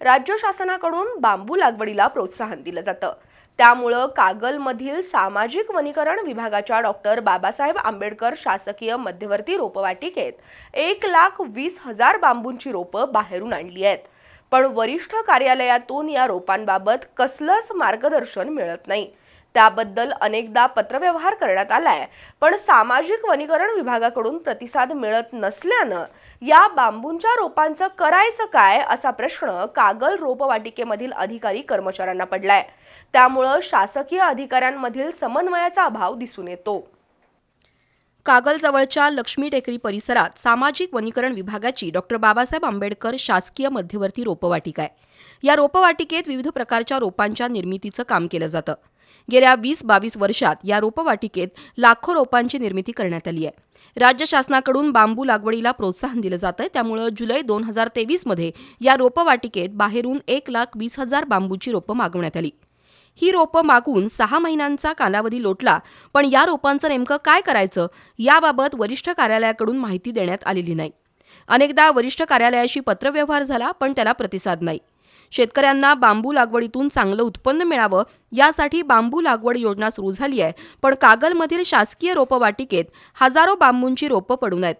राज्य शासनाकडून बांबू लागवडीला प्रोत्साहन दिलं जातं. त्यामुळं कागलमधील सामाजिक वनीकरण विभागाच्या डॉक्टर बाबासाहेब आंबेडकर शासकीय मध्यवर्ती रोपवाटिकेत एक लाख वीस हजार बांबूंची रोपं बाहेरून आणली आहेत. पण वरिष्ठ कार्यालयातून या रोपांबाबत कसलंच मार्गदर्शन मिळत नाही. त्याबद्दल अनेकदा पत्रव्यवहार करण्यात आलाय. पण सामाजिक वनीकरण विभागाकडून प्रतिसाद मिळत नसल्यानं या बांबूंच्या रोपांचं करायचं काय असा प्रश्न कागल रोपवाटिकेमधील अधिकारी कर्मचाऱ्यांना पडलाय. त्यामुळं शासकीय अधिकाऱ्यांमधील समन्वयाचा अभाव दिसून येतो. कागलजवळच्या लक्ष्मी टेकरी परिसरात सामाजिक वनीकरण विभागाची डॉक्टर बाबासाहेब आंबेडकर शासकीय मध्यवर्ती रोपवाटिका आहे. या रोपवाटिकेत विविध प्रकारच्या रोपांच्या निर्मितीचं काम केलं जातं. गेल्या वीस बावीस वर्षात या रोपवाटिकेत लाखो रोपांची निर्मिती करण्यात आली आहे. राज्य शासनाकडून बांबू लागवडीला प्रोत्साहन दिलं जातं त्यामुळं जुलै दोन हजार तेवीसमध्ये या रोपवाटिकेत बाहेरून एक लाख वीस हजार बांबूची रोपं मागवण्यात आली. ही रोपं मागून सहा महिन्यांचा कालावधी लोटला पण या रोपांचं नेमकं काय करायचं याबाबत वरिष्ठ कार्यालयाकडून माहिती देण्यात आलेली नाही. अनेकदा वरिष्ठ कार्यालयाशी पत्रव्यवहार झाला पण त्याला प्रतिसाद नाही. शेतकऱ्यांना बांबू लागवडीतून चांगलं उत्पन्न मिळावं यासाठी बांबू लागवड योजना सुरू झाली आहे. पण कागलमधील शासकीय रोपवाटिकेत हजारो बांबूंची रोपं पडून आहेत.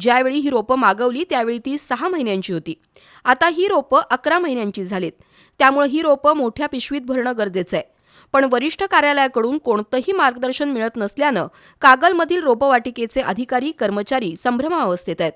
ज्यावेळी ही रोपं मागवली त्यावेळी ती सहा महिन्यांची होती. आता ही रोपं अकरा महिन्यांची झालीत. त्यामुळे ही रोपं मोठ्या पिशवीत भरणं गरजेचं आहे. पण वरिष्ठ कार्यालयाकडून कोणतंही मार्गदर्शन मिळत नसल्यानं कागलमधील रोपवाटिकेचे अधिकारी कर्मचारी संभ्रमावस्थेत आहेत.